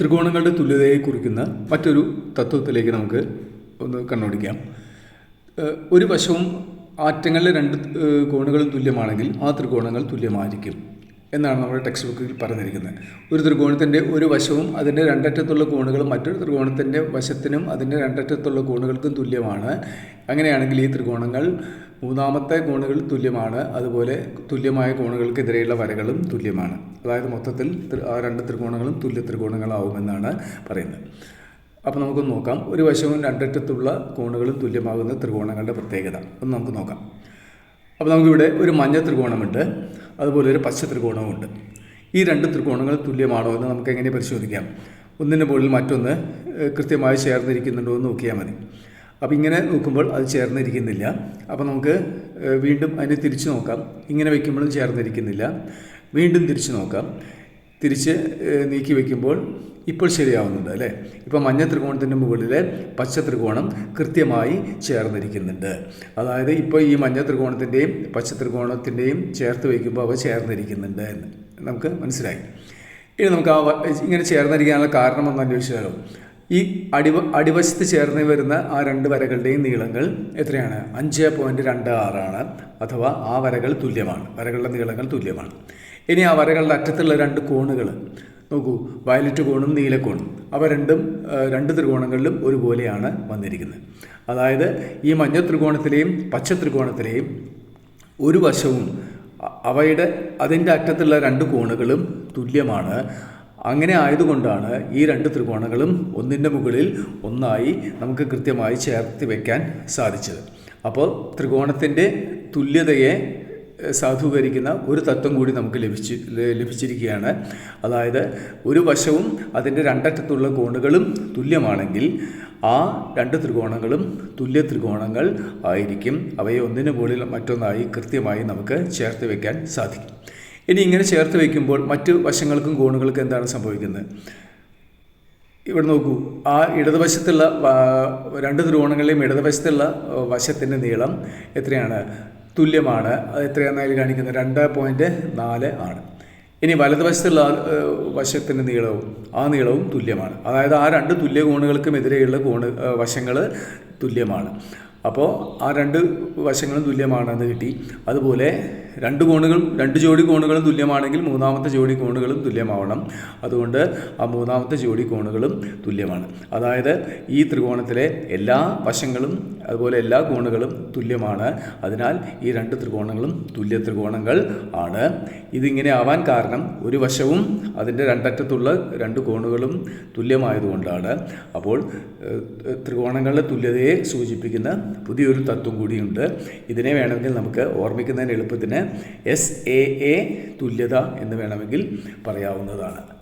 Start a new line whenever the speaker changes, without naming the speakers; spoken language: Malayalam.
ത്രികോണങ്ങളുടെ തുല്യതയെ കുറിക്കുന്ന മറ്റൊരു തത്വത്തിലേക്ക് നമുക്ക് ഒന്ന് കണ്ണോടിക്കാം. ഒരു വശവും ആറ്റങ്ങളിലെ രണ്ട് കോണുകളും തുല്യമാണെങ്കിൽ ആ ത്രികോണങ്ങൾ തുല്യമായിരിക്കും എന്നാണ് നമ്മുടെ ടെക്സ്റ്റ് ബുക്കിൽ പറഞ്ഞിരിക്കുന്നത്. ഒരു ത്രികോണത്തിന്റെ ഒരു വശവും അതിന്റെ രണ്ടറ്റത്തുള്ള കോണുകളും മറ്റൊരു ത്രികോണത്തിന്റെ വശത്തിനും അതിന്റെ രണ്ടറ്റത്തുള്ള കോണുകൾക്കും തുല്യമാണ്. അങ്ങനെയാണെങ്കിൽ ഈ ത്രികോണങ്ങൾ മൂന്നാമത്തെ കോണുകൾ തുല്യമാണ്. അതുപോലെ തുല്യമായ കോണുകൾക്കെതിരെയുള്ള വരകളും തുല്യമാണ്. അതായത് മൊത്തത്തിൽ ആ രണ്ട് ത്രികോണങ്ങളും തുല്യ ത്രികോണങ്ങളാവുമെന്നാണ് പറയുന്നത്. അപ്പോൾ നമുക്ക് നോക്കാം. ഒരു വശവും രണ്ടറ്റത്തുള്ള കോണുകളും തുല്യമാകുന്ന ത്രികോണങ്ങളുടെ പ്രത്യേകത. ഒന്ന് നമുക്ക് നോക്കാം. അപ്പോൾ നമുക്കിവിടെ ഒരു മഞ്ഞ ത്രികോണമുണ്ട്. അതുപോലെ ഒരു പച്ച ത്രികോണവുമുണ്ട്. ഈ രണ്ട് ത്രികോണങ്ങൾ തുല്യമാണോ എന്ന് നമുക്ക് എങ്ങനെ പരിശോധിക്കാം? ഒന്നിന് മുകളിൽ മറ്റൊന്ന് കൃത്യമായി ചേർന്നിരിക്കുന്നുണ്ടോ എന്ന് നോക്കിയാൽ മതി. അപ്പോൾ ഇങ്ങനെ നോക്കുമ്പോൾ അത് ചേർന്നിരിക്കുന്നില്ല. അപ്പോൾ നമുക്ക് വീണ്ടും അതിനെ തിരിച്ചു നോക്കാം. ഇങ്ങനെ വയ്ക്കുമ്പോഴും ചേർന്നിരിക്കുന്നില്ല. വീണ്ടും തിരിച്ചു നോക്കാം. തിരിച്ച് നീക്കി വയ്ക്കുമ്പോൾ ഇപ്പോൾ ശരിയാവുന്നുണ്ട് അല്ലേ? ഇപ്പോൾ മഞ്ഞ ത്രികോണത്തിന്റെ മുകളിലെ പച്ച ത്രികോണം കൃത്യമായി ചേർന്നിരിക്കുന്നുണ്ട്. അതായത് ഇപ്പോൾ ഈ മഞ്ഞ ത്രികോണത്തിന്റെയും പച്ച ത്രികോണത്തിന്റെയും ചേർത്ത് വയ്ക്കുമ്പോൾ അവ ചേർന്നിരിക്കുന്നുണ്ട് എന്ന് നമുക്ക് മനസ്സിലായി. ഇനി നമുക്ക് ആ ഇങ്ങനെ ചേർന്നിരിക്കാനുള്ള കാരണം ഒന്ന് അന്വേഷിച്ചാലോ? ഈ അടിവ അടിവശത്ത് ചേർന്ന് വരുന്ന ആ രണ്ട് വരകളുടെയും നീളങ്ങൾ എത്രയാണ്? അഞ്ച് പോയിന്റ് രണ്ട് ആറാണ്. അഥവാ ആ വരകൾ തുല്യമാണ്. വരകളുടെ നീളങ്ങൾ തുല്യമാണ്. ഇനി ആ വരകളുടെ അറ്റത്തുള്ള രണ്ട് കോണുകൾ. നോക്കൂ വയലറ്റ് കോണും നീലക്കോണും അവ രണ്ടും രണ്ട് ത്രികോണങ്ങളിലും ഒരുപോലെയാണ് വന്നിരിക്കുന്നത്. അതായത് ഈ മഞ്ഞ ത്രികോണത്തിലെയും പച്ച ത്രികോണത്തിലെയും ഒരു വശവും അവയുടെ അതിന്റെ അറ്റത്തുള്ള രണ്ട് കോണുകളും തുല്യമാണ്. അങ്ങനെ ആയതുകൊണ്ടാണ് ഈ രണ്ട് ത്രികോണങ്ങളും ഒന്നിന്റെ മുകളിൽ ഒന്നായി നമുക്ക് കൃത്യമായി ചേർത്ത് വയ്ക്കാൻ സാധിച്ചത്. അപ്പോൾ ത്രികോണത്തിന്റെ തുല്യതയെ സാധൂകരിക്കുന്ന ഒരു തത്വം കൂടി നമുക്ക് ലഭിച്ചു ലഭിച്ചിരിക്കുകയാണ്. അതായത് ഒരു വശവും അതിന്റെ രണ്ടറ്റത്തുള്ള കോണുകളും തുല്യമാണെങ്കിൽ ആ രണ്ട് ത്രികോണങ്ങളും തുല്യ ത്രികോണങ്ങൾ ആയിരിക്കും. അവയെ ഒന്നിനു മുകളിൽ മറ്റൊന്നായി കൃത്യമായി നമുക്ക് ചേർത്ത് വയ്ക്കാൻ സാധിക്കും. ഇനി ഇങ്ങനെ ചേർത്ത് വയ്ക്കുമ്പോൾ മറ്റ് വശങ്ങൾക്കും കോണുകൾക്കും എന്താണ് സംഭവിക്കുന്നത്? ഇവിടെ നോക്കൂ. ആ ഇടതുവശത്തുള്ള രണ്ട് ത്രികോണങ്ങളിലെയും ഇടതുവശത്തുള്ള വശത്തിന്റെ നീളം എത്രയാണ്? തുല്യമാണ്. അത് എത്രയാണെന്ന് കാണിക്കുന്നത്? രണ്ട് പോയിന്റ് നാല് ആണ്. ഇനി വലതുവശത്തുള്ള വശത്തിന്റെ നീളവും ആ നീളവും തുല്യമാണ്. അതായത് ആ രണ്ട് തുല്യ കോണുകൾക്കും എതിരെയുള്ള കോണ് വശങ്ങൾ തുല്യമാണ്. അപ്പോൾ ആ രണ്ട് വശങ്ങളും തുല്യമാണെന്ന് കിട്ടി. അതുപോലെ രണ്ട് കോണുകളും രണ്ട് ജോഡി കോണുകളും തുല്യമാണെങ്കിൽ മൂന്നാമത്തെ ജോഡി കോണുകളും തുല്യമാവണം. അതുകൊണ്ട് ആ മൂന്നാമത്തെ ജോഡി കോണുകളും തുല്യമാണ്. അതായത് ഈ ത്രികോണത്തിലെ എല്ലാ വശങ്ങളും അതുപോലെ എല്ലാ കോണുകളും തുല്യമാണ്. അതിനാൽ ഈ രണ്ട് ത്രികോണങ്ങളും തുല്യ ത്രികോണങ്ങൾ ആണ്. ഇതിങ്ങനെ ആവാൻ കാരണം ഒരു വശവും അതിന്റെ രണ്ടറ്റത്തുള്ള രണ്ട് കോണുകളും തുല്യമായതുകൊണ്ടാണ്. അപ്പോൾ ത്രികോണങ്ങളുടെ തുല്യതയെ സൂചിപ്പിക്കുന്ന പുതിയൊരു തത്വം കൂടിയുണ്ട്. ഇതിനെ വേണമെങ്കിൽ നമുക്ക് ഓർമ്മിക്കുന്നതിന് എളുപ്പത്തിന് എസ് എ എ തുല്യത എന്ന് വേണമെങ്കിൽ പറയാവുന്നതാണ്.